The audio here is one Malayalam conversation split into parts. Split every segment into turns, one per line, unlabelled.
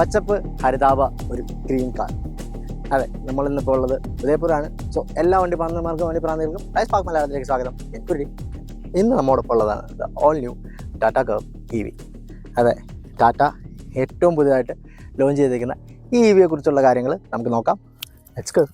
പച്ചപ്പ് ഹരിതാപ ഒരു ഗ്രീൻ കാർ അതെ നമ്മൾ ഇന്നിപ്പോൾ ഉള്ളത് ഉദയപൂരാണ് സോ എല്ലാ വണ്ടി പ്രാന്തന്മാർക്കും വണ്ടി പ്രാന്തികൾക്കും റൈസ് പാർക്ക് മലയാളത്തിലേക്ക് സ്വാഗതം. എക്കുരി ഇന്ന് നമ്മോടൊപ്പം ഉള്ളതാണ് all new Tata curve E V അതെ ടാറ്റ ഏറ്റവും പുതിയതായിട്ട് ലോഞ്ച് ചെയ്തിരിക്കുന്ന ഈ ഇ വിയെ കുറിച്ചുള്ള കാര്യങ്ങൾ നമുക്ക് നോക്കാം. ലെറ്റ്സ് ഗോ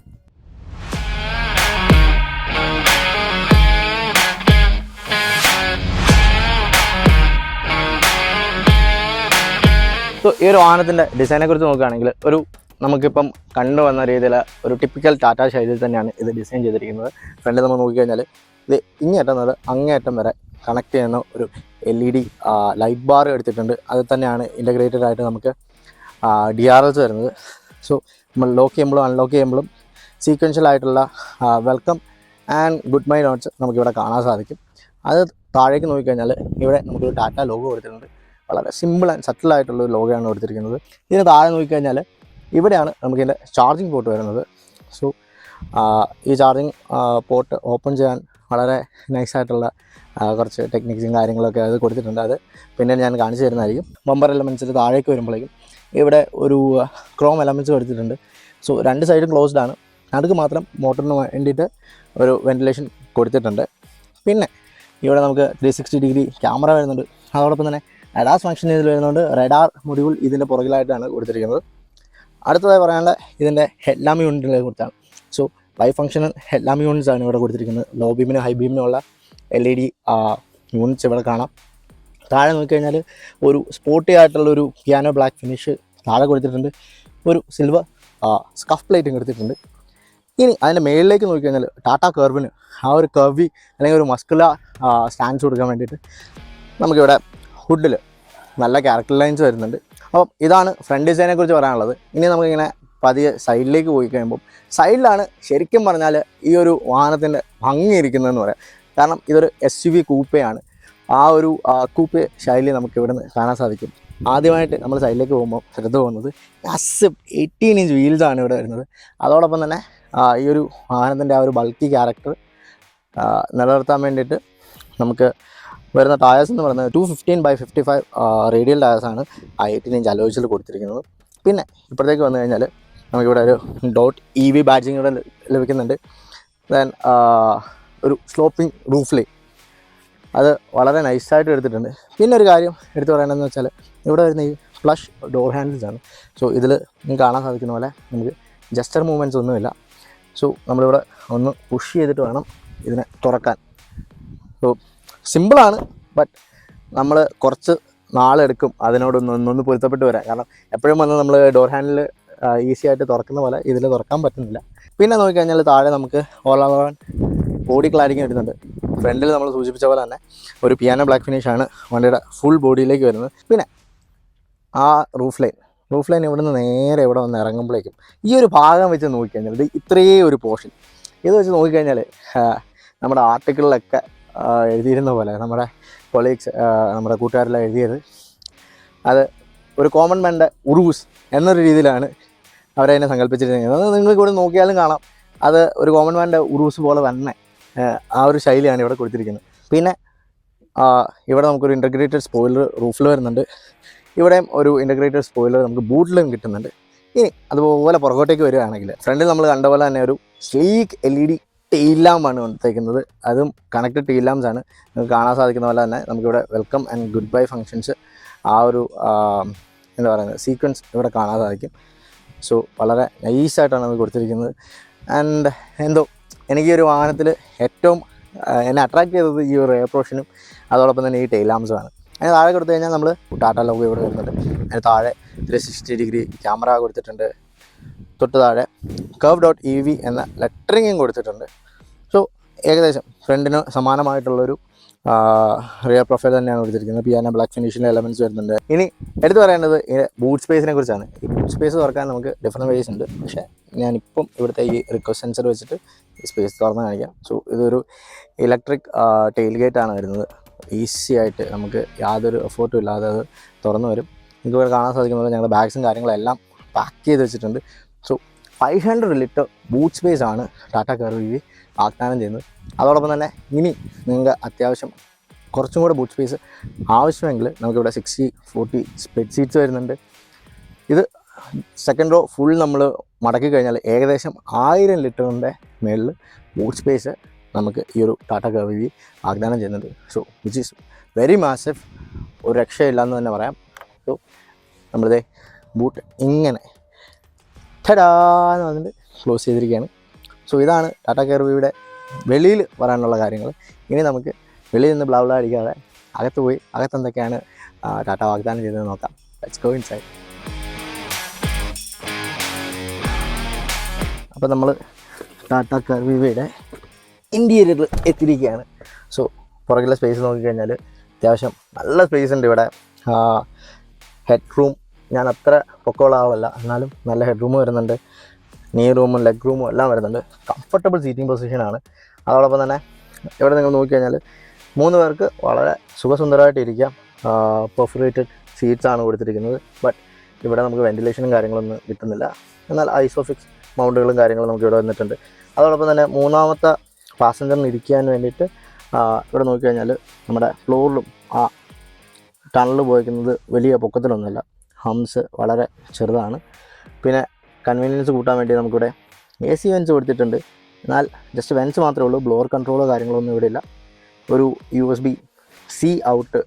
സോ ഈ ഒരു വാഹനത്തിന്റെ ഡിസൈനെ കുറിച്ച് നോക്കുകയാണെങ്കിൽ ഒരു നമുക്കിപ്പം കണ്ടു വന്ന രീതിയിൽ ഒരു ടിപ്പിക്കൽ ടാറ്റാ ശൈലിയിൽ തന്നെയാണ് ഇത് ഡിസൈൻ ചെയ്തിരിക്കുന്നത്. ഫ്രണ്ടിൽ നമ്മൾ നോക്കിക്കഴിഞ്ഞാൽ ഇത് ഇങ്ങേറ്റം മുതൽ അങ്ങേറ്റം വരെ കണക്ട് ചെയ്യുന്ന ഒരു L E D light bar എടുത്തിട്ടുണ്ട്. അത് തന്നെയാണ് ഇന്റഗ്രേറ്റഡ് ആയിട്ട് നമുക്ക് ഡി ആർ എസ് വരുന്നത്. സോ നമ്മൾ ലോക്ക് ചെയ്യുമ്പോഴും അൺലോക്ക് ചെയ്യുമ്പോഴും സീക്വൻഷ്യൽ ആയിട്ടുള്ള welcome and good my notes നമുക്കിവിടെ കാണാൻ സാധിക്കും. അത് താഴേക്ക് നോക്കിക്കഴിഞ്ഞാൽ ഇവിടെ നമുക്കൊരു ടാറ്റ ലോഗോ കൊടുത്തിട്ടുണ്ട്. വളരെ സിമ്പിൾ ആൻഡ് സട്ടിൽ ആയിട്ടുള്ള ഒരു ലോഗയാണ് കൊടുത്തിരിക്കുന്നത് ഇതിന് താഴെ നോക്കിക്കഴിഞ്ഞാൽ ഇവിടെയാണ് നമുക്കിതിന്റെ ചാർജിങ് പോർട്ട് വരുന്നത്. സോ ഈ ചാർജിങ് പോർട്ട് ഓപ്പൺ ചെയ്യാൻ വളരെ നൈസായിട്ടുള്ള കുറച്ച് ടെക്നിക്സും കാര്യങ്ങളൊക്കെ അത് കൊടുത്തിട്ടുണ്ട്. അത് പിന്നെ ഞാൻ കാണിച്ചു തരുന്നതായിരിക്കും. ബമ്പർ എലമെൻസിൽ താഴേക്ക് വരുമ്പോഴേക്കും ഇവിടെ ഒരു ക്രോം എലമെൻസ് കൊടുത്തിട്ടുണ്ട്. സോ രണ്ട് സൈഡും ക്ലോസ്ഡ് ആണ്. നടുക്ക് മാത്രം മോട്ടറിന് വേണ്ടിയിട്ട് ഒരു വെന്റിലേഷൻ കൊടുത്തിട്ടുണ്ട്. പിന്നെ ഇവിടെ നമുക്ക് ത്രീ സിക്സ്റ്റി ഡിഗ്രി ക്യാമറ വരുന്നുണ്ട്. അതോടൊപ്പം തന്നെ റഡാർ ഫംഗ്ഷൻ ഇതിൽ വരുന്നുണ്ട് റെഡാർ മൊഡ്യൂൾ ഇതിന്റെ പുറകിലായിട്ടാണ് കൊടുത്തിരിക്കുന്നത്. അടുത്തതായി പറയാനുള്ള ഇതിന്റെ ഹെഡ്ലാം യൂണിറ്റിനെ കുറിച്ചാണ്. So life function headlamp units ആണ് ഇവിടെ കൊടുത്തിരിക്കുന്നത്. ലോ ബീമിനും ഹൈ ബീമിനും ഉള്ള എൽ ഇ ഡി യൂണിറ്റ്സ് ഇവിടെ കാണാം. താഴെ നോക്കിക്കഴിഞ്ഞാൽ ഒരു സ്പോർട്ടി ആയിട്ടുള്ള ഒരു പിയാനോ ബ്ലാക്ക് ഫിനിഷ് താഴെ കൊടുത്തിട്ടുണ്ട്. ഒരു സിൽവർ സ്കഫ് പ്ലേറ്റും കൊടുത്തിട്ടുണ്ട്. ഇനി അതിന്റെ മേളിലേക്ക് നോക്കിക്കഴിഞ്ഞാൽ ടാറ്റ കർവിന് ആ ഒരു കർവി അല്ലെങ്കിൽ ഒരു മസ്കുല സ്റ്റാൻസ് കൊടുക്കാൻ വേണ്ടിയിട്ട് നമുക്കിവിടെ ഹുഡിൽ നല്ല ക്യാരക്ടർ ലൈൻസ് വരുന്നുണ്ട്. അപ്പം ഇതാണ് ഫ്രണ്ട് ഡിസൈനെ കുറിച്ച് പറയാനുള്ളത്. ഇനി നമുക്കിങ്ങനെ പതിയെ സൈഡിലേക്ക് പോയി കഴിയുമ്പോൾ സൈഡിലാണ് ശരിക്കും പറഞ്ഞാൽ ഈ ഒരു വാഹനത്തിന്റെ ഭംഗി ഇരിക്കുന്നതെന്ന് പറയാം. കാരണം ഇതൊരു എസ് യു വി കൂപ്പയാണ് ആ ഒരു കൂപ്പയ ശൈലി നമുക്ക് ഇവിടുന്ന് കാണാൻ സാധിക്കും. ആദ്യമായിട്ട് നമ്മൾ സൈഡിലേക്ക് പോകുമ്പോൾ ശ്രദ്ധ പോകുന്നത് അസ് എയ്റ്റീൻ ഇഞ്ച് വീൽസാണ് ഇവിടെ വരുന്നത്. അതോടൊപ്പം തന്നെ ഈ ഒരു വാഹനത്തിന്റെ ആ ഒരു ബൾക്കി ക്യാരക്ടർ നിലനിർത്താൻ വേണ്ടിയിട്ട് നമുക്ക് വരുന്ന ടയേഴ്സ് എന്ന് പറയുന്നത് two fifteen by fifty five radial ടയേഴ്സാണ് ആ എയ്റ്റീൻ ഇഞ്ച് അലോയിച്ചിൽ കൊടുത്തിരിക്കുന്നത്. പിന്നെ ഇപ്പോഴത്തേക്ക് വന്നു കഴിഞ്ഞാൽ നമുക്കിവിടെ ഒരു ഡോട്ട് ഇ വി ബാഡ്ജിങ് ഇവിടെ ലഭിക്കുന്നുണ്ട്. ദെൻ ഒരു സ്ലോപ്പിംഗ് റൂഫ്ലി അത് വളരെ നൈസായിട്ട് എടുത്തിട്ടുണ്ട്. പിന്നെ ഒരു കാര്യം എടുത്തു പറയണമെന്ന് വെച്ചാൽ ഇവിടെ വരുന്ന ഈ ഫ്ലഷ് ഡോർ ഹാൻഡിൽസ് ആണ്. സോ ഇതിൽ നിങ്ങൾക്ക് കാണാൻ സാധിക്കുന്ന പോലെ നമുക്ക് ജസ്റ്റർ മൂവ്മെന്റ്സ് ഒന്നുമില്ല. സോ നമ്മളിവിടെ ഒന്ന് പുഷ് ചെയ്തിട്ട് വേണം ഇതിനെ തുറക്കാൻ. സോ സിമ്പിളാണ് ബട്ട് നമ്മൾ കുറച്ച് നാളെടുക്കും അതിനോടൊന്ന് ഒന്നൊന്ന് പൊരുത്തപ്പെട്ട് വരാൻ. കാരണം എപ്പോഴും വന്ന് നമ്മൾ ഡോർ ഹാൻഡിൽ ഈസി ആയിട്ട് തുറക്കുന്ന പോലെ ഇതിൽ തുറക്കാൻ പറ്റുന്നില്ല. പിന്നെ നോക്കിക്കഴിഞ്ഞാൽ താഴെ നമുക്ക് ഓൾ ഓവർ ബോഡി ക്ലാരിങ് വരുന്നുണ്ട്. ഫ്രണ്ടിൽ നമ്മൾ സൂചിപ്പിച്ച പോലെ തന്നെ ഒരു പിയാനോ ബ്ലാക്ക് ഫിനിഷ് ആണ് വണ്ടിയുടെ ഫുൾ ബോഡിയിലേക്ക് വരുന്നത്. പിന്നെ ആ റൂഫ് ലൈൻ റൂഫ് ലൈൻ ഇവിടുന്ന് നേരെ ഇവിടെ വന്ന് ഇറങ്ങുമ്പോഴേക്കും ഈ ഒരു ഭാഗം വെച്ച് നോക്കിക്കഴിഞ്ഞാൽ ഇത് ഇത്രയും ഒരു പോർഷൻ ഇത് വെച്ച് നോക്കിക്കഴിഞ്ഞാൽ നമ്മുടെ ആർട്ടിക്കിളിലൊക്കെ എഴുതിയിരുന്ന പോലെ നമ്മുടെ കൊളീഗ്സ് നമ്മുടെ കൂട്ടുകാരെല്ലാം എഴുതിയത്. അത് ഒരു കോമൺ മാന്റെ ഉറൂസ് എന്നൊരു രീതിയിലാണ് അവരതിനെ സങ്കല്പിച്ചിരിക്കുന്നത്. അത് നിങ്ങൾ ഇവിടെ നോക്കിയാലും കാണാം. അത് ഒരു കോമൺ മാന്റെ ഉറൂസ് പോലെ തന്നെ ആ, ഒരു ശൈലിയാണ് ഇവിടെ കൊടുത്തിരിക്കുന്നത്. പിന്നെ ഇവിടെ നമുക്കൊരു ഇന്റഗ്രേറ്റഡ് സ്പോയിലർ റൂഫിൽ വരുന്നുണ്ട്. ഇവിടെയും ഒരു ഇന്റഗ്രേറ്റഡ് സ്പോയിലർ നമുക്ക് ബൂട്ടിലും കിട്ടുന്നുണ്ട്. ഇനി അതുപോലെ പുറകോട്ടേക്ക് വരികയാണെങ്കിൽ ഫ്രണ്ടിൽ നമ്മൾ കണ്ട പോലെ തന്നെ ഒരു sleek L E D tail ലാമ്പാണ് കൊടുത്തേക്കുന്നത് അതും കണക്റ്റഡ് ടെയിൽ ലാംസ് ആണ്. നിങ്ങൾക്ക് കാണാൻ സാധിക്കുന്ന പോലെ തന്നെ നമുക്കിവിടെ welcome and goodbye functions ആ ഒരു എന്താ പറയുന്നത് സീക്വൻസ് ഇവിടെ കാണാൻ സാധിക്കും. സോ വളരെ നൈസായിട്ടാണ് അത് കൊടുത്തിരിക്കുന്നത്. ആൻഡ് എന്തോ എനിക്ക് ഈ ഒരു വാഹനത്തിൽ ഏറ്റവും എന്നെ അട്രാക്ട് ചെയ്തത് ഈ ഒരു എയർപ്രോഷനും അതോടൊപ്പം തന്നെ ഈ ടെയിൽ ആണ്. അതിന് താഴെ കൊടുത്തു കഴിഞ്ഞാൽ നമ്മൾ ടാറ്റ ലോഗോ ഇവിടെ വരുന്നുണ്ട്. അതിന് താഴെ ത്രീ സിക്സ്റ്റി ഡിഗ്രി ക്യാമറ കൊടുത്തിട്ടുണ്ട്. തൊട്ട് താഴെ കർവ് ഡോട്ട് ഇ വി എന്ന ലെറ്ററിങ്ങും കൊടുത്തിട്ടുണ്ട്. ഏകദേശം ഫ്രണ്ടിന് സമാനമായിട്ടുള്ളൊരു റിയർ പ്രൊഫൈൽ തന്നെയാണ് കൊടുത്തിരിക്കുന്നത്. പിയാനോ ബ്ലാക്ക് ഫിനിഷിന്റെ എലമെന്റ്സ് വരുന്നുണ്ട്. ഇനി എടുത്തു പറയേണ്ടത് ബൂട്ട് സ്പേസിനെ കുറിച്ചാണ്. ഈ ബൂട്ട് സ്പേസ് തുറക്കാൻ നമുക്ക് ഡിഫറെന്റ് വേസ് ഉണ്ട്. പക്ഷേ ഞാനിപ്പം ഇവിടുത്തെ ഈ റിക്വസ്റ്റ് സെൻസർ വെച്ചിട്ട് ഈ സ്പേസ് തുറന്ന് കാണിക്കാം. സോ ഇതൊരു ഇലക്ട്രിക് ടെയിൽ ഗേറ്റ് ആണ് വരുന്നത്. ഈസി ആയിട്ട് നമുക്ക് യാതൊരു എഫേർട്ടും ഇല്ലാതെ അത് തുറന്നു വരും. നിങ്ങൾക്ക് ഇവിടെ കാണാൻ സാധിക്കുന്നത് ഞങ്ങളുടെ ബാഗ്സും കാര്യങ്ങളെല്ലാം പാക്ക് ചെയ്ത് വെച്ചിട്ടുണ്ട്. So five hundred litre boot space ആണ് ടാറ്റ കർവി വാഗ്ദാനം ചെയ്യുന്നത്. അതോടൊപ്പം തന്നെ ഇനി നിങ്ങൾക്ക് അത്യാവശ്യം കുറച്ചും കൂടെ ബൂട്ട് സ്പേസ് ആവശ്യമെങ്കിൽ നമുക്കിവിടെ സിക്സ്റ്റി ഫോർട്ടി സ്പെഡ് സീറ്റ്സ് വരുന്നുണ്ട്. ഇത് സെക്കൻഡ് റോ ഫുൾ നമ്മൾ മടക്കി കഴിഞ്ഞാൽ ഏകദേശം ആയിരം ലിറ്ററിന്റെ മേളിൽ ബൂട്ട് സ്പേസ് നമുക്ക് ഈ ഒരു ടാറ്റ കർവി വാഗ്ദാനം ചെയ്യുന്നുണ്ട്. So which is very massive ഒരു രക്ഷയില്ല എന്ന് തന്നെ പറയാം. സോ നമ്മളിതേ ബൂട്ട് ഇങ്ങനെ ടടാന്ന് പറഞ്ഞിട്ട് ക്ലോസ് ചെയ്തിരിക്കുകയാണ്. സോ ഇതാണ് ടാറ്റ കെയർവിയുടെ വെളിയിൽ വരാനുള്ള കാര്യങ്ങൾ. ഇനി നമുക്ക് വെളിയിൽ നിന്ന് ബ്ലാ ബ്ലാ അടിക്കാതെ അകത്ത് പോയി അകത്ത് എന്തൊക്കെയാണ് ടാറ്റ വാഗ്ദാനം ചെയ്തത് നോക്കാം. ലെറ്റ്സ് ഗോ ഇൻസൈഡ് അപ്പോൾ നമ്മൾ ടാറ്റ കർവിവയുടെ ഇന്റീരിയറിൽ എത്തിയിരിക്കുകയാണ്. സോ പുറകിലെ സ്പേസ് നോക്കിക്കഴിഞ്ഞാൽ അത്യാവശ്യം നല്ല സ്പേസ് ഉണ്ട് ഇവിടെ. ഹെഡ് റൂം ഞാൻ അത്ര പൊക്കമുള്ള ആളല്ല എന്നാലും നല്ല ഹെഡ് റൂം വരുന്നുണ്ട് നീ റൂമും ലെഗ് റൂമും എല്ലാം വരുന്നുണ്ട്. കംഫർട്ടബിൾ സീറ്റിംഗ് പൊസിഷനാണ് അതോടൊപ്പം തന്നെ ഇവിടെ നിങ്ങൾ നോക്കിക്കഴിഞ്ഞാൽ മൂന്ന് പേർക്ക് വളരെ സുഖസുന്ദരമായിട്ട് ഇരിക്കാം. പെർഫറേറ്റഡ് സീറ്റ്സ് ആണ് കൊടുത്തിരിക്കുന്നത്. ബട്ട് ഇവിടെ നമുക്ക് വെന്റിലേഷനും കാര്യങ്ങളൊന്നും കിട്ടുന്നില്ല. എന്നാൽ ഐസോഫിക്സ് മൗണ്ടുകളും കാര്യങ്ങളും നമുക്ക് ഇവിടെ വന്നിട്ടുണ്ട്. അതോടൊപ്പം തന്നെ മൂന്നാമത്തെ പാസഞ്ചറിന് ഇരിക്കാൻ വേണ്ടിയിട്ട് ഇവിടെ നോക്കിക്കഴിഞ്ഞാൽ നമ്മുടെ ഫ്ലോറിലും ആ ടണൽ പോയിക്കുന്നത് വലിയ പൊക്കത്തിലൊന്നുമില്ല. ഹംസ് വളരെ ചെറുതാണ്. പിന്നെ കൺവീനിയൻസ് കൂട്ടാൻ വേണ്ടി നമുക്കിവിടെ എ സി വെൻസ് കൊടുത്തിട്ടുണ്ട്. എന്നാൽ ജസ്റ്റ് വെൻസ് മാത്രമേ ഉള്ളൂ. ബ്ലോർ കൺട്രോളോ കാര്യങ്ങളൊന്നും ഇവിടെ ഇല്ല ഒരു U S B C out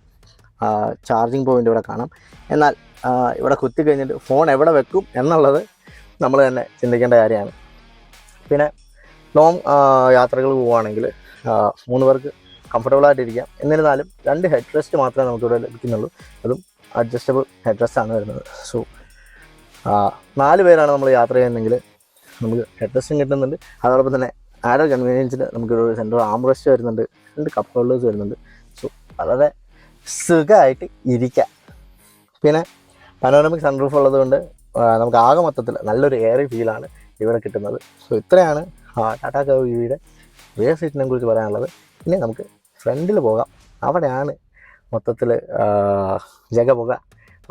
charging point ഇവിടെ കാണാം. എന്നാൽ ഇവിടെ കുത്തി കഴിഞ്ഞിട്ട് ഫോൺ എവിടെ വെക്കും എന്നുള്ളത് നമ്മൾ തന്നെ ചിന്തിക്കേണ്ട കാര്യമാണ്. പിന്നെ ലോങ് യാത്രകൾ പോവുകയാണെങ്കിൽ മൂന്ന് പേർക്ക് കംഫർട്ടബിൾ ആയിട്ടിരിക്കാം. എന്നിരുന്നാലും രണ്ട് ഹെഡ് റെസ്റ്റ് മാത്രമേ നമുക്കിവിടെ ലഭിക്കുന്നുള്ളൂ. അതും അഡ്ജസ്റ്റബിൾ ഹെഡ് ആണ് വരുന്നത്. സോ നാല് പേരാണ് നമ്മൾ യാത്ര ചെയ്യുന്നതെങ്കിൽ നമുക്ക് ഹെഡ് റെസ്റ്റും കിട്ടുന്നുണ്ട്. അതോടൊപ്പം തന്നെ ആരോ കൺവീനിയൻസിൽ നമുക്കൊരു സെൻട്രൽ ആം റെസ്റ്റ് വരുന്നുണ്ട്. രണ്ട് കപ്പ് ഹോൾഡേഴ്സ് വരുന്നുണ്ട്. സോ വളരെ സുഖമായിട്ട് ഇരിക്കാം. പിന്നെ പനോറമിക് സൺറൂഫ് ഉള്ളതുകൊണ്ട് നമുക്ക് ആകെ മൊത്തത്തിൽ നല്ലൊരു എയറി ഫീലാണ് ഇവിടെ കിട്ടുന്നത്. സോ ഇത്രയാണ് ടാറ്റാ കവിയുടെ റിയർ സീറ്റിനെ കുറിച്ച് പറയാനുള്ളത്. ഇനി നമുക്ക് ഫ്രണ്ടിൽ പോകാം. അവിടെയാണ് മൊത്തത്തിൽ ജഗപുക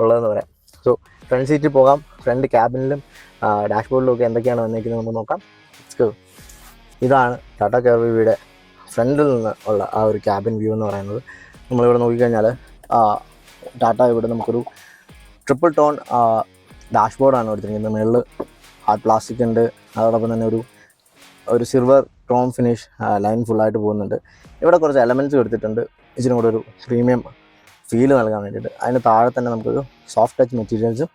ഉള്ളതെന്ന് പറയാം. സോ ഫ്രണ്ട് സീറ്റിൽ പോകാം. ഫ്രണ്ട് ക്യാബിനിലും ഡാഷ്ബോർഡിലും ഒക്കെ എന്തൊക്കെയാണ് വന്നിരിക്കുന്നത് നമുക്ക് നോക്കാം. ഇതാണ് ടാറ്റ കർവിയുടെ ഫ്രണ്ടിൽ നിന്ന് ഉള്ള ആ ഒരു ക്യാബിൻ വ്യൂ എന്ന് പറയുന്നത്. നമ്മളിവിടെ നോക്കിക്കഴിഞ്ഞാൽ ടാറ്റ ഇവിടെ നമുക്കൊരു ട്രിപ്പിൾ ടോൺ ഡാഷ്ബോർഡാണ് കൊടുത്തിരിക്കുന്നത്. മുകളിൽ ഹാർഡ് പ്ലാസ്റ്റിക് ഉണ്ട്. അതോടൊപ്പം തന്നെ ഒരു ഒരു സിൽവർ ക്രോം ഫിനിഷ് ലൈൻ ഫുള്ളായിട്ട് പോകുന്നുണ്ട്. ഇവിടെ കുറച്ച് എലമെന്റ്സ് കൊടുത്തിട്ടുണ്ട്. ഇച്ചിരി കൂടെ ഒരു പ്രീമിയം ഫീൽ നൽകാൻ വേണ്ടിയിട്ട്. അതിന് താഴെ തന്നെ നമുക്കൊരു സോഫ്റ്റ് ടച്ച് മെറ്റീരിയൽസും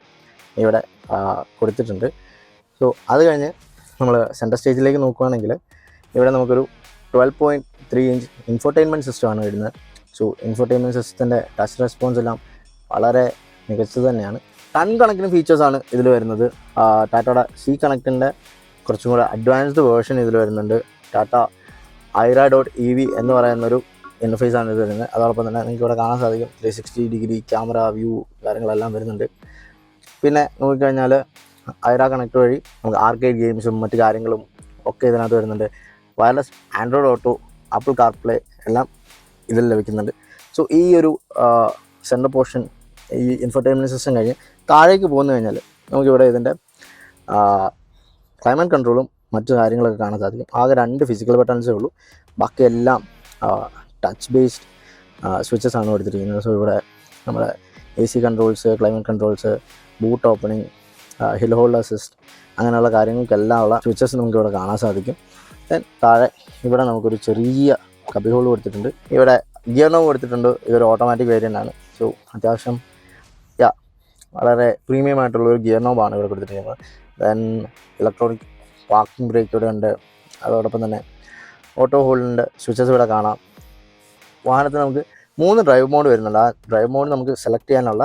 ഇവിടെ കൊടുത്തിട്ടുണ്ട്. സോ അത് കഴിഞ്ഞ് നമ്മൾ സെന്റർ സ്റ്റേജിലേക്ക് നോക്കുകയാണെങ്കിൽ ഇവിടെ നമുക്കൊരു twelve point three inch infotainment സിസ്റ്റമാണ് വരുന്നത്. സോ ഇൻഫോർടൈൻമെന്റ് സിസ്റ്റത്തിന്റെ ടച്ച് റെസ്പോൺസ് എല്ലാം വളരെ മികച്ചത് തന്നെയാണ്. ടൺ കണക്കിന് ഫീച്ചേഴ്സാണ് ഇതിൽ വരുന്നത്. ടാറ്റയുടെ സി കണക്റ്റിന്റെ കുറച്ചും കൂടെ അഡ്വാൻസ്ഡ് വേർഷൻ ഇതിൽ വരുന്നുണ്ട്. Tata Ira dot E V എന്ന് പറയുന്നൊരു ഇന്റർഫേസ് ആണ് ഇത് വരുന്നത്. അതോടൊപ്പം തന്നെ നിങ്ങൾക്ക് ഇവിടെ കാണാൻ സാധിക്കും. Three sixty degree camera view കാര്യങ്ങളെല്ലാം വരുന്നുണ്ട്. പിന്നെ നോക്കിക്കഴിഞ്ഞാൽ ഐറ കണക്ട് വഴി നമുക്ക് ആർക്കേഡ് ഗെയിംസും മറ്റു കാര്യങ്ങളും ഒക്കെ ഇതിനകത്ത് വരുന്നുണ്ട്. Wireless Android Auto Apple CarPlay എല്ലാം ഇതിൽ ലഭിക്കുന്നുണ്ട്. സോ ഈ ഒരു സെന്റർ പോർഷൻ ഈ ഇൻഫർടൈൻമെന്റ് സിസ്റ്റം കഴിഞ്ഞ് താഴേക്ക് പോകുന്നു കഴിഞ്ഞാൽ നമുക്കിവിടെ ഇതിന്റെ ക്ലൈമറ്റ് കൺട്രോളും മറ്റു കാര്യങ്ങളൊക്കെ കാണാൻ സാധിക്കും. ആകെ രണ്ട് ഫിസിക്കൽ ബട്ടൺസേ ഉള്ളൂ. ബാക്കി എല്ലാം ടച്ച് ബേസ്ഡ് സ്വിച്ചസ് ആണ് കൊടുത്തിരിക്കുന്നത്. സോ ഇവിടെ നമ്മുടെ A C controls climate controls boot opening hill hold assist അങ്ങനെയുള്ള കാര്യങ്ങൾക്കെല്ലാം ഉള്ള സ്വിച്ചസ് നമുക്ക് ഇവിടെ കാണാൻ സാധിക്കും. ദെൻ താഴെ ഇവിടെ നമുക്കൊരു ചെറിയ കബി ഹോൾ കൊടുത്തിട്ടുണ്ട്. ഇവിടെ ഗിയർ നോവ് കൊടുത്തിട്ടുണ്ട്. ഇതൊരു ഓട്ടോമാറ്റിക് വേരിയന്റ് ആണ്. സോ അത്യാവശ്യം യാ വളരെ പ്രീമിയം ആയിട്ടുള്ള ഒരു ഗിയർ നോബാണ് ഇവിടെ കൊടുത്തിരിക്കുന്നത്. ദെൻ ഇലക്ട്രോണിക് പാർക്കിംഗ് ബ്രേക്ക് ഇവിടെ ഉണ്ട്. അതോടൊപ്പം തന്നെ ഓട്ടോ ഹോൾഡിന്റെ സ്വിച്ചസ് ഇവിടെ കാണാം. വാഹനത്തിന് നമുക്ക് മൂന്ന് ഡ്രൈവ് മോഡ് വരുന്നുണ്ട്. ആ ഡ്രൈവ് മോഡ് നമുക്ക് സെലക്ട് ചെയ്യാനുള്ള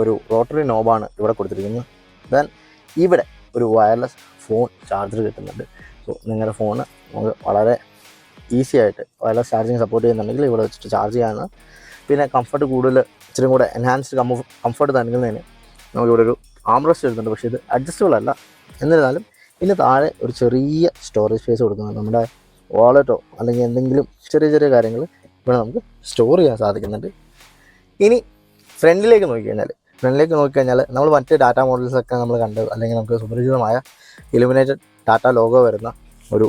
ഒരു റോട്ടറി നോബാണ് ഇവിടെ കൊടുത്തിരിക്കുന്നത്. ദെൻ ഇവിടെ ഒരു വയർലെസ് ഫോൺ ചാർജർ കിട്ടുന്നുണ്ട്. സോ നിങ്ങളുടെ ഫോൺ നമുക്ക് വളരെ ഈസി ആയിട്ട് വയർലെസ് ചാർജിങ് സപ്പോർട്ട് ചെയ്യുന്നുണ്ടെങ്കിൽ ഇവിടെ വെച്ചിട്ട് ചാർജ് ചെയ്യാവുന്ന പിന്നെ കംഫർട്ട് കൂടുതൽ ഇച്ചിരി കൂടെ എൻഹാൻസ്ഡ് കംഫർട്ട് നൽകുന്നതിന് നമുക്കിവിടെ ഒരു ആംറസ്റ്റ് വരുന്നുണ്ട് പക്ഷേ ഇത് അഡ്ജസ്റ്റബിൾ അല്ല. എന്നിരുന്നാലും ഇതിന് താഴെ ഒരു ചെറിയ സ്റ്റോറേജ് സ്പേസ് കൊടുക്കുന്നുണ്ട്. നമ്മുടെ വാളറ്റോ അല്ലെങ്കിൽ എന്തെങ്കിലും ചെറിയ ചെറിയ കാര്യങ്ങൾ ഇവിടെ നമുക്ക് സ്റ്റോർ ചെയ്യാൻ സാധിക്കുന്നുണ്ട്. ഇനി ഫ്രണ്ടിലേക്ക് നോക്കിക്കഴിഞ്ഞാൽ ഫ്രണ്ടിലേക്ക് നോക്കിക്കഴിഞ്ഞാൽ നമ്മൾ മറ്റ് ഡാറ്റ മോഡൽസൊക്കെ നമ്മൾ കണ്ട് അല്ലെങ്കിൽ നമുക്ക് സുപരിചിതമായ ഇലുമിനേറ്റഡ് ടാറ്റ ലോഗോ വരുന്ന ഒരു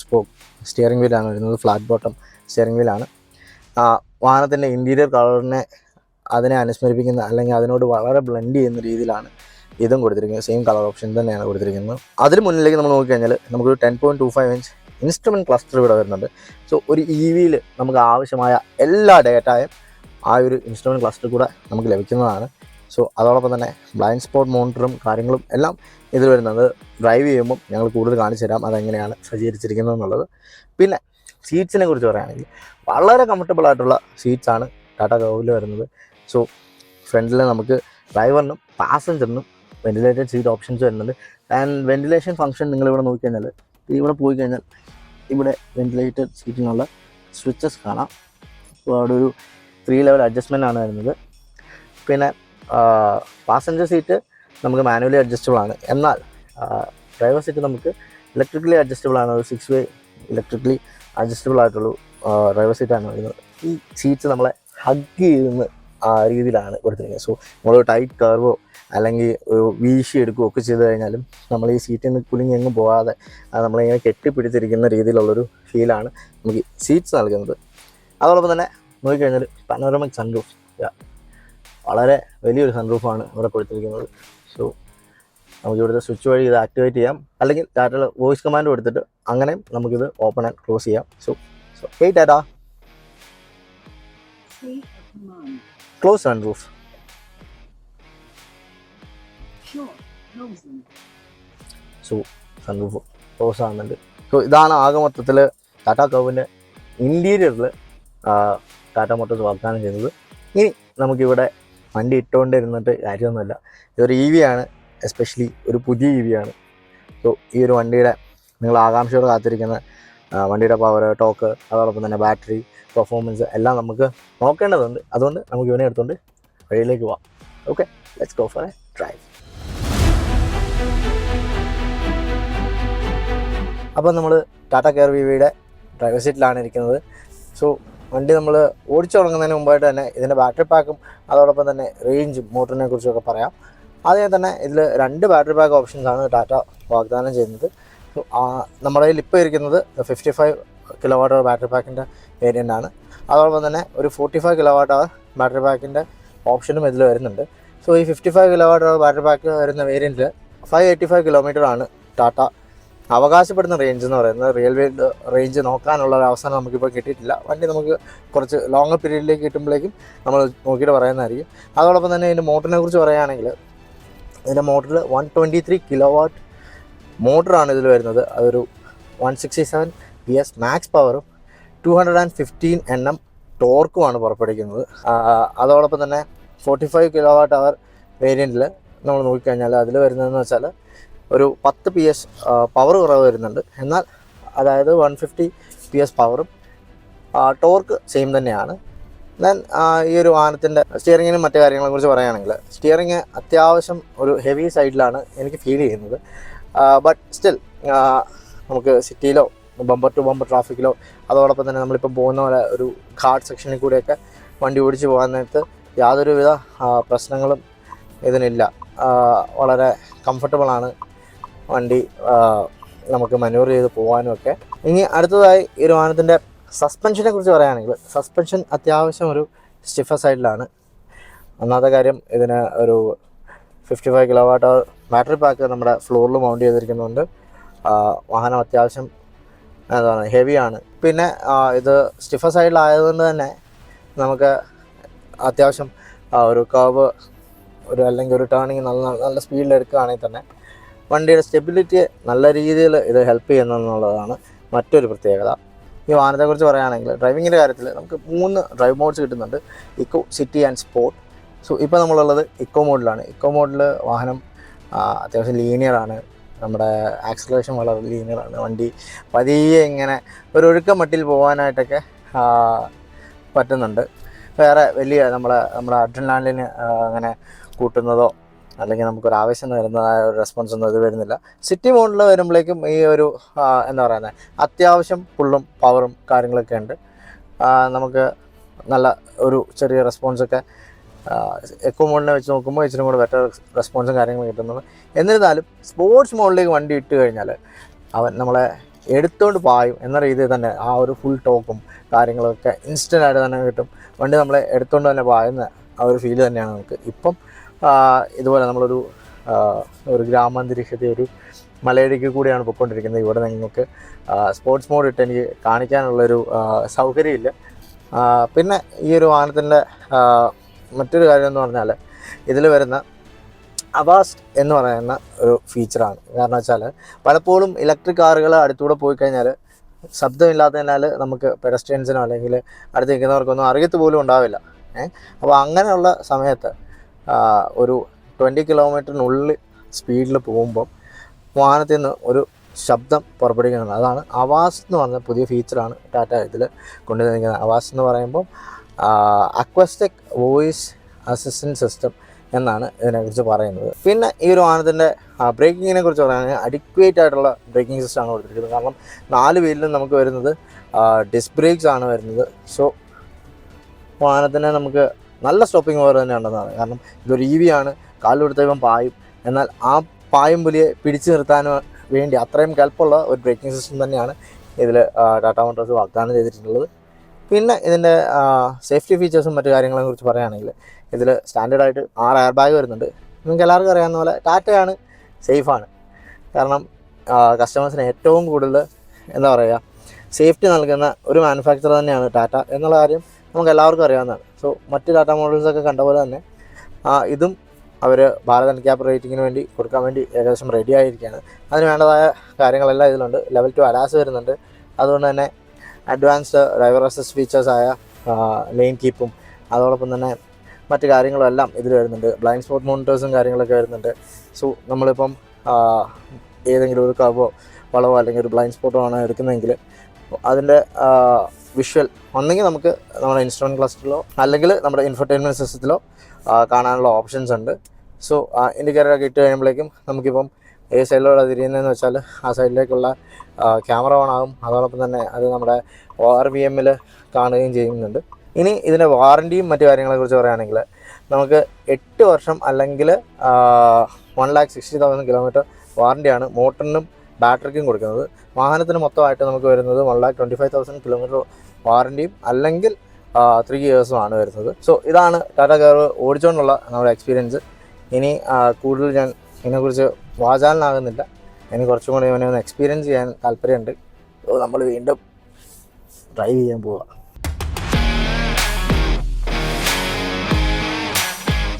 സ്പോക്ക് സ്റ്റിയറിംഗ് വീലാണ് വരുന്നത്. ഫ്ലാറ്റ് ബോട്ടം സ്റ്റിയറിംഗ് വീലാണ് വാഹനത്തിന്റെ ഇന്റീരിയർ കളറിനെ അതിനെ അനുസ്മരിപ്പിക്കുന്ന അല്ലെങ്കിൽ അതിനോട് വളരെ ബ്ലെൻഡ് ചെയ്യുന്ന രീതിയിലാണ് ഇതും കൊടുത്തിരിക്കുന്നത്. സെയിം കളർ ഓപ്ഷൻ തന്നെയാണ് കൊടുത്തിരിക്കുന്നത്. അതിന് മുന്നിലേക്ക് നമ്മൾ നോക്കിക്കഴിഞ്ഞാൽ നമുക്കൊരു ten point two five inch instrument cluster ഇവിടെ വരുന്നുണ്ട്. സോ ഒരു ഇ വിയിൽ നമുക്ക് ആവശ്യമായ എല്ലാ ഡേറ്റായും ആ ഒരു ഇൻസ്ട്രുമെന്റ് ക്ലസ്റ്റർ കൂടെ നമുക്ക് ലഭിക്കുന്നതാണ്. സോ അതോടൊപ്പം തന്നെ ബ്ലൈൻഡ് സ്പോട്ട് മോണിറ്ററും കാര്യങ്ങളും എല്ലാം ഇതിൽ വരുന്നത് ഡ്രൈവ് ചെയ്യുമ്പോൾ ഞങ്ങൾ കൂടുതൽ കാണിച്ചു തരാം അതെങ്ങനെയാണ് സജ്ജീകരിച്ചിരിക്കുന്നത് എന്നുള്ളത് പിന്നെ സീറ്റ്സിനെ കുറിച്ച് പറയുകയാണെങ്കിൽ വളരെ കംഫർട്ടബിൾ ആയിട്ടുള്ള സീറ്റ്സാണ് ടാറ്റ ഗോവിൽ വരുന്നത്. സോ ഫ്രണ്ടിൽ നമുക്ക് ഡ്രൈവറിനും പാസഞ്ചറിനും വെന്റിലേറ്റഡ് സീറ്റ് ഓപ്ഷൻസ് വരുന്നുണ്ട്. ആൻഡ് വെന്റിലേഷൻ ഫംഗ്ഷൻ നിങ്ങൾ നോക്കിക്കഴിഞ്ഞാൽ ഇവിടെ പോയി കഴിഞ്ഞാൽ ഇവിടെ വെന്റിലേറ്റഡ് സീറ്റിനുള്ള സ്വിച്ചസ് കാണാം. അവിടെ ഒരു ത്രീ ലെവൽ അഡ്ജസ്റ്റ്മെന്റ് ആണ് വരുന്നത്. പിന്നെ പാസഞ്ചർ സീറ്റ് നമുക്ക് മാനുവലി അഡ്ജസ്റ്റബിൾ ആണ്. എന്നാൽ ഡ്രൈവർ സീറ്റ് നമുക്ക് ഇലക്ട്രിക്കലി അഡ്ജസ്റ്റബിൾ ആണ്. ഒരു സിക്സ് വേ ഇലക്ട്രിക്കലി അഡ്ജസ്റ്റബിൾ ആയിട്ടുള്ള ഡ്രൈവർ സീറ്റാണ് വരുന്നത്. ഈ സീറ്റ്സ് നമ്മളെ ഹഗ് ചെയ്യുന്ന ആ രീതിയിലാണ് കൊടുത്തിരിക്കുന്നത്. സോ നമ്മൾ ടൈറ്റ് കർവോ അല്ലെങ്കിൽ വീശി എടുക്കുകയോ ഒക്കെ ചെയ്ത് കഴിഞ്ഞാലും നമ്മൾ ഈ സീറ്റിൽ നിന്ന് കുലുങ്ങി എങ്ങും പോകാതെ നമ്മളിങ്ങനെ കെട്ടിപ്പിടിച്ചിരിക്കുന്ന രീതിയിലുള്ളൊരു ഫീലാണ് നമുക്ക് സീറ്റ്സ് നൽകുന്നത്. അതോടൊപ്പം തന്നെ നോക്കിക്കഴിഞ്ഞാൽ പനോരമിക് സൺറൂഫ് വളരെ വലിയൊരു സൺറൂഫാണ് ഇവിടെ കൊടുത്തിരിക്കുന്നത്. സോ നമുക്ക് ഇവിടുത്തെ സ്വിച്ച് വഴി ഇത് ആക്ടിവേറ്റ് ചെയ്യാം. അല്ലെങ്കിൽ ഡാറ്റയിൽ വോയിസ് കമാൻഡ് കൊടുത്തിട്ട് അങ്ങനെയും നമുക്കിത് ഓപ്പൺ ആൻഡ് ക്ലോസ് ചെയ്യാം. So so hey Tata
State
sunroof.
Sure. Closing.
So sunroof close ആകുന്നുണ്ട് സോ ഇതാണ് ആകെ മൊത്തത്തിൽ ടാറ്റ കവിന്റെ ഇന്റീരിയറിൽ ടാറ്റ മോട്ടോഴ്സ് വാഗ്ദാനം ചെയ്യുന്നത് ഇനി നമുക്കിവിടെ വണ്ടി ഇട്ടുകൊണ്ടിരുന്നിട്ട് കാര്യമൊന്നുമില്ല ഇതൊരു ഇ വി ആണ് എസ്പെഷ്യലി ഒരു പുതിയ ഇ വി ആണ് സോ ഈ ഒരു വണ്ടിയുടെ നിങ്ങൾ ആകാംക്ഷയോടെ കാത്തിരിക്കുന്ന വണ്ടിയുടെ പവർ ടോക്ക് അതോടൊപ്പം തന്നെ ബാറ്ററി പെർഫോമൻസ് എല്ലാം നമുക്ക് നോക്കേണ്ടതുണ്ട്. അതുകൊണ്ട് നമുക്ക് ഇവനെ എടുത്തുകൊണ്ട് വഴിയിലേക്ക് പോവാം. Okay let's go for a drive അപ്പം നമ്മൾ ടാറ്റ കെയർ വിവിയുടെ ഡ്രൈവർ സീറ്റിലാണ് ഇരിക്കുന്നത്. സോ വണ്ടി നമ്മൾ ഓടിച്ചു തുടങ്ങുന്നതിന് മുമ്പായിട്ട് തന്നെ ഇതിന്റെ ബാറ്ററി പാക്കും അതോടൊപ്പം തന്നെ റേഞ്ചും മോട്ടറിനെ കുറിച്ചൊക്കെ പറയാം. ആദ്യം തന്നെ ഇതിൽ രണ്ട് ബാറ്ററി പാക്ക് ഓപ്ഷൻസ് ആണ് ടാറ്റ വാഗ്ദാനം ചെയ്യുന്നത്. നമ്മുടെ കയ്യിൽ ഇപ്പോൾ ഇരിക്കുന്നത് fifty five kilo watt hour battery പാക്കിന്റെ variant ആണ്. അതോടൊപ്പം തന്നെ ഒരു forty five kilo watt hour battery പാക്കിന്റെ ഓപ്ഷനും ഇതിൽ വരുന്നുണ്ട്. സോ ഈ fifty five kilo watt hour battery pack വരുന്ന വേരിയന്റിൽ ഫൈവ് എയ്റ്റി ഫൈവ് കിലോമീറ്റർ ആണ് ടാറ്റ അവകാശപ്പെടുന്ന റേഞ്ച് എന്ന് പറയുന്നത് റെയിൽവേ റേഞ്ച് നോക്കാനുള്ള ഒരു അവസരം നമുക്കിപ്പോൾ കിട്ടിയിട്ടില്ല. വണ്ടി നമുക്ക് കുറച്ച് ലോങ്ങർ പീരീഡിലേക്ക് കിട്ടുമ്പോഴേക്കും നമ്മൾ നോക്കിയിട്ട് പറയുന്നതായിരിക്കും. അതോടൊപ്പം തന്നെ ഇതിന്റെ മോട്ടറിനെ കുറിച്ച് പറയുകയാണെങ്കിൽ ഇതിന്റെ മോട്ടറിൽ one twenty three kilo watt മോട്ടറാണ് ഇതിൽ വരുന്നത്. അതൊരു one sixty seven P S max പവറും two hundred and fifteen N M ടോർക്കുമാണ് പുറപ്പെടുവിക്കുന്നത് അതോടൊപ്പം തന്നെ forty five kilo watt hour വേരിയന്റിൽ നമ്മൾ നോക്കിക്കഴിഞ്ഞാൽ അതിൽ വരുന്നതെന്ന് വെച്ചാൽ ഒരു പത്ത് പി എസ് പവർ കുറവ് വരുന്നുണ്ട്. എന്നാൽ അതായത് വൺ ഫിഫ്റ്റി പി എസ് പവറും ടോർക്ക് സെയിം തന്നെയാണ്. ദെൻ ഈ ഒരു വാഹനത്തിന്റെ സ്റ്റിയറിങ്ങിനും മറ്റു കാര്യങ്ങളെ കുറിച്ച് പറയുകയാണെങ്കിൽ സ്റ്റിയറിങ് അത്യാവശ്യം ഒരു ഹെവി സൈഡിലാണ് എനിക്ക് ഫീൽ ചെയ്യുന്നത്. ബട്ട് സ്റ്റിൽ നമുക്ക് സിറ്റിയിലോ ബമ്പർ ടു ബമ്പർ ട്രാഫിക്കിലോ അതോടൊപ്പം തന്നെ നമ്മളിപ്പോൾ പോകുന്ന പോലെ ഒരു ഘാട്ട് സെക്ഷനിൽ കൂടെയൊക്കെ വണ്ടി ഓടിച്ച് പോകാൻ നേരത്ത് യാതൊരുവിധ പ്രശ്നങ്ങളും ഇതിനില്ല. വളരെ കംഫർട്ടബിളാണ് വണ്ടി നമുക്ക് മനൂർ ചെയ്ത് പോകാനും ഒക്കെ. ഇനി അടുത്തതായി ഈ ഒരു വാഹനത്തിന്റെ സസ്പെൻഷനെ കുറിച്ച് പറയുകയാണെങ്കിൽ സസ്പെൻഷൻ അത്യാവശ്യം ഒരു സ്റ്റിഫ സൈഡിലാണ് ഒന്നാമത്തെ കാര്യം ഇതിന് ഒരു fifty five kilo battery pack നമ്മുടെ ഫ്ലോറിൽ മൗണ്ട് ചെയ്തിരിക്കുന്നുണ്ട് വാഹനം അത്യാവശ്യം എന്താണ് ഹെവിയാണ്. പിന്നെ ഇത് സ്റ്റിഫർ സൈഡിലായതുകൊണ്ട് തന്നെ നമുക്ക് അത്യാവശ്യം ഒരു കർവ് ഒരു അല്ലെങ്കിൽ ഒരു ടേണിങ് നല്ല നല്ല സ്പീഡിൽ എടുക്കുകയാണെങ്കിൽ തന്നെ വണ്ടിയുടെ സ്റ്റെബിലിറ്റി നല്ല രീതിയിൽ ഇത് ഹെൽപ്പ് ചെയ്യുന്നു എന്നുള്ളതാണ് മറ്റൊരു പ്രത്യേകത. ഈ വാഹനത്തെക്കുറിച്ച് പറയുകയാണെങ്കിൽ ഡ്രൈവിങ്ങിന്റെ കാര്യത്തിൽ നമുക്ക് മൂന്ന് ഡ്രൈവ് മോഡ്സ് കിട്ടുന്നുണ്ട്. Eco city and sport so ഇപ്പോൾ നമ്മളുള്ളത് ഇക്കോ മോഡിലാണ് ഇക്കോ മോഡിൽ വാഹനം അത്യാവശ്യം ലീനിയറാണ് നമ്മുടെ ആക്സലേഷൻ വളരെ ലീനിയറാണ് വണ്ടി പതിയെ ഇങ്ങനെ ഒരു ഒഴുക്ക മട്ടിൽ പോകാനായിട്ടൊക്കെ പറ്റുന്നുണ്ട്. വേറെ വലിയ നമ്മളെ നമ്മുടെ അഡ്രിനാലിന് അങ്ങനെ കൂട്ടുന്നതോ അല്ലെങ്കിൽ നമുക്കൊരു ആവശ്യം വരുന്നതായ ഒരു റെസ്പോൺസ് ഒന്നും ഇത് വരുന്നില്ല. സിറ്റി മോഡിൽ വരുമ്പോഴേക്കും ഈ ഒരു എന്താ പറയുന്നത് അത്യാവശ്യം ഫുള്ളും പവറും കാര്യങ്ങളൊക്കെ ഉണ്ട്. നമുക്ക് നല്ല ഒരു ചെറിയ റെസ്പോൺസൊക്കെ എക്കോ മോഡിനെ വെച്ച് നോക്കുമ്പോൾ ഇച്ചിരി കൂടെ ബെറ്റർ റെസ്പോൺസും കാര്യങ്ങളും കിട്ടുന്നത് എന്നിരുന്നാലും സ്പോർട്സ് മോഡിലേക്ക് വണ്ടി ഇട്ട് കഴിഞ്ഞാൽ അവൻ നമ്മളെ എടുത്തുകൊണ്ട് പായും എന്ന രീതിയിൽ തന്നെ ആ ഒരു ഫുൾ ടോക്കും കാര്യങ്ങളൊക്കെ ഇൻസ്റ്റന്റ് ആയിട്ട് തന്നെ കിട്ടും. വണ്ടി നമ്മളെ എടുത്തുകൊണ്ട് തന്നെ പായുന്ന ആ ഒരു ഫീൽ തന്നെയാണ് നമുക്ക്. ഇപ്പം ഇതുപോലെ നമ്മളൊരു ഒരു ഗ്രാമാന്തരീക്ഷത്തെ ഒരു മലയിടയ്ക്ക് കൂടിയാണ് പൊയ്ക്കൊണ്ടിരിക്കുന്നത്. ഇവിടെ നിങ്ങൾക്ക് സ്പോർട്സ് മോഡ് ഇട്ട് എനിക്ക് കാണിക്കാനുള്ളൊരു സൗകര്യമില്ല. പിന്നെ ഈ ഒരു വാഹനത്തിന്റെ മറ്റൊരു കാര്യം എന്ന് പറഞ്ഞാൽ ഇതിൽ വരുന്ന അവാസ്റ്റ് എന്ന് പറയുന്ന ഒരു ഫീച്ചറാണ്. കാരണം വെച്ചാൽ പലപ്പോഴും ഇലക്ട്രിക് കാറുകൾ അടുത്തൂടെ പോയി കഴിഞ്ഞാൽ ശബ്ദമില്ലാത്തതിനാൽ നമുക്ക് പെഡസ്ട്രിയൻസിനോ അല്ലെങ്കിൽ അടുത്ത് നിൽക്കുന്നവർക്കൊന്നും അറിയത്ത് പോലും ഉണ്ടാവില്ല. ഏഹ് അപ്പോൾ അങ്ങനെയുള്ള സമയത്ത് ഒരു ട്വന്റി കിലോമീറ്ററിനുള്ളിൽ സ്പീഡിൽ പോകുമ്പം വാഹനത്തിൽ നിന്ന് ഒരു ശബ്ദം പുറപ്പെടുവിക്കുന്നുണ്ട് അതാണ് അവാസ് എന്ന് പറഞ്ഞ പുതിയ ഫീച്ചറാണ് ടാറ്റ ഇതിൽ കൊണ്ടുവന്നിരിക്കുന്നത്. അവാസ് എന്ന് പറയുമ്പോൾ അക്വസ്റ്റിക് വോയിസ് അസിസ്റ്റന്റ് സിസ്റ്റം എന്നാണ് ഇതിനെക്കുറിച്ച് പറയുന്നത്. പിന്നെ ഈ ഒരു വാഹനത്തിന്റെ ബ്രേക്കിങ്ങിനെ കുറിച്ച് പറയുകയാണെങ്കിൽ അഡിക്വേറ്റ് ആയിട്ടുള്ള ബ്രേക്കിംഗ് സിസ്റ്റമാണ് കൊടുത്തിരിക്കുന്നത്. കാരണം നാല് വീലിലും നമുക്ക് വരുന്നത് ഡിസ്ക് ബ്രേക്സ് ആണ് വരുന്നത്. സോ വാഹനത്തിന് നമുക്ക് നല്ല സ്റ്റോപ്പിംഗ് പവർ തന്നെ ഉണ്ടെന്നാണ്. കാരണം ഇതൊരു ഇ വി ആണ് കാലിലെടുത്ത ഇവൻ പായും. എന്നാൽ ആ പായും പുലിയെ പിടിച്ചു നിർത്താൻ വേണ്ടി അത്രയും കൽപ്പുള്ള ഒരു ബ്രേക്കിംഗ് സിസ്റ്റം തന്നെയാണ് ഇതിൽ ടാറ്റ മോട്ടോഴ്സ് വാഗ്ദാനം ചെയ്തിട്ടുള്ളത്. പിന്നെ ഇതിന്റെ സേഫ്റ്റി ഫീച്ചേഴ്സും മറ്റു കാര്യങ്ങളെ കുറിച്ച് പറയുകയാണെങ്കിൽ ഇതിൽ സ്റ്റാൻഡേർഡായിട്ട് ആറ് എയർ ബാഗ് വരുന്നുണ്ട്. നിങ്ങൾക്ക് എല്ലാവർക്കും അറിയാവുന്ന പോലെ ടാറ്റയാണ് സേഫാണ് കാരണം കസ്റ്റമേഴ്സിന് ഏറ്റവും കൂടുതൽ എന്താ പറയുക സേഫ്റ്റി നൽകുന്ന ഒരു മാനുഫാക്ചറർ തന്നെയാണ് ടാറ്റ എന്നുള്ള കാര്യം നമുക്ക് എല്ലാവർക്കും അറിയാവുന്നതാണ്. സോ മറ്റ് ടാറ്റ മോഡൽസൊക്കെ കണ്ട പോലെ തന്നെ ഇതും അവർ ഭാരത് ക്യാപ് റേറ്റിങ്ങിന് വേണ്ടി കൊടുക്കാൻ വേണ്ടി ഏകദേശം റെഡി ആയിരിക്കുകയാണ്. അതിന് വേണ്ടതായ കാര്യങ്ങളെല്ലാം ഇതിലുണ്ട്. ലെവൽ ടു അലാസ് വരുന്നുണ്ട്. അതുകൊണ്ട് തന്നെ അഡ്വാൻസ്ഡ് ഡ്രൈവർ അസിസ്റ്റ് ഫീച്ചേഴ്സായ ലെയിൻ കീപ്പും അതോടൊപ്പം തന്നെ മറ്റു കാര്യങ്ങളും എല്ലാം ഇതിൽ വരുന്നുണ്ട്. ബ്ലൈൻഡ് സ്പോട്ട് മോണിറ്റേഴ്സും കാര്യങ്ങളൊക്കെ വരുന്നുണ്ട്. സോ നമ്മളിപ്പം ഏതെങ്കിലും ഒരു കവോ വളവോ അല്ലെങ്കിൽ ഒരു ബ്ലൈൻഡ് സ്പോട്ടോ ആണ് എടുക്കുന്നതെങ്കിൽ അതിന്റെ വിഷ്വൽ ഒന്നെങ്കിൽ നമുക്ക് നമ്മുടെ ഇൻസ്ട്രുമെന്റ് ക്ലസ്റ്ററിലോ അല്ലെങ്കിൽ നമ്മുടെ ഇൻഫർടൈൻമെന്റ് സിസ്റ്റത്തിലോ കാണാനുള്ള ഓപ്ഷൻസ് ഉണ്ട്. സോ ഇൻഡിക്കേറ്റർ ഒക്കെ ഇട്ട് കഴിയുമ്പോഴേക്കും നമുക്കിപ്പം ഏത് സൈഡിലൂടെ തിരിയുന്നതെന്ന് വെച്ചാൽ ആ സൈഡിലേക്കുള്ള ക്യാമറ ഓൺ ആകും. അതോടൊപ്പം തന്നെ അത് നമ്മുടെ ഒ ആർ വി എമ്മിൽ കാണുകയും ചെയ്യുന്നുണ്ട്. ഇനി ഇതിന്റെ വാറന്റിയും മറ്റു കാര്യങ്ങളെക്കുറിച്ച് പറയുകയാണെങ്കിൽ നമുക്ക് എട്ട് വർഷം അല്ലെങ്കിൽ one lakh sixty thousand kilometre വാറന്റിയാണ് മോട്ടറിനും ബാറ്ററിക്കും കൊടുക്കുന്നത്. വാഹനത്തിന് മൊത്തമായിട്ട് നമുക്ക് വരുന്നത് one lakh twenty five thousand kilometre വാറന്റിയും അല്ലെങ്കിൽ ത്രീ ഇയേഴ്സുമാണ് വരുന്നത്. സോ ഇതാണ് ടാറ്റ കയർ ഓടിച്ചുകൊണ്ടുള്ള നമ്മുടെ എക്സ്പീരിയൻസ് ഇനി കൂടുതൽ ഞാൻ ഇതിനെക്കുറിച്ച് വാചാലനാകുന്നില്ല. ഇനി കുറച്ചും കൂടി ഇവനെ ഒന്ന് എക്സ്പീരിയൻസ് ചെയ്യാൻ താല്പര്യമുണ്ട്. നമ്മൾ വീണ്ടും ഡ്രൈവ് ചെയ്യാൻ പോവുക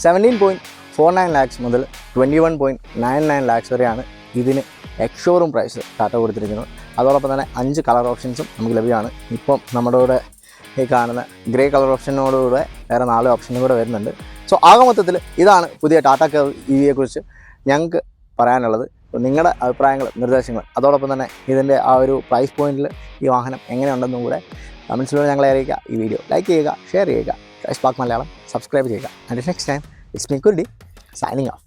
seventeen point four nine lakhs മുതൽ twenty one point nine nine lakhs വരെയാണ് ഇതിന് എക്സോറും പ്രൈസ് ടാറ്റ കൊടുത്തിരിക്കുന്നത്. അതോടൊപ്പം തന്നെ അഞ്ച് കളർ ഓപ്ഷൻസും നമുക്ക് ലഭ്യമാണ്. ഇപ്പം നമ്മുടെ കൂടെ ഈ കാണുന്ന ഗ്രേ കളർ ഓപ്ഷനോടുകൂടെ വേറെ നാല് ഓപ്ഷനും കൂടെ വരുന്നുണ്ട്. സോ ആകെ മൊത്തത്തിൽ ഇതാണ് പുതിയ ടാറ്റ കർ ഇ വിയെക്കുറിച്ച് ഞങ്ങൾക്ക് പറയാനുള്ളത്. നിങ്ങളുടെ അഭിപ്രായങ്ങൾ നിർദ്ദേശങ്ങൾ അതോടൊപ്പം തന്നെ ഇതിന്റെ ആ ഒരു പ്രൈസ് പോയിന്റിൽ ഈ വാഹനം എങ്ങനെയുണ്ടെന്നും കൂടെ കമൻസിലൂടെ ഞങ്ങളെ അറിയിക്കുക. ഈ വീഡിയോ ലൈക്ക് ചെയ്യുക ഷെയർ ചെയ്യുക. ക്രൈസ് പാക്ക് മലയാളം സബ്സ്ക്രൈബ് ചെയ്യുക. And next time it's me could signing of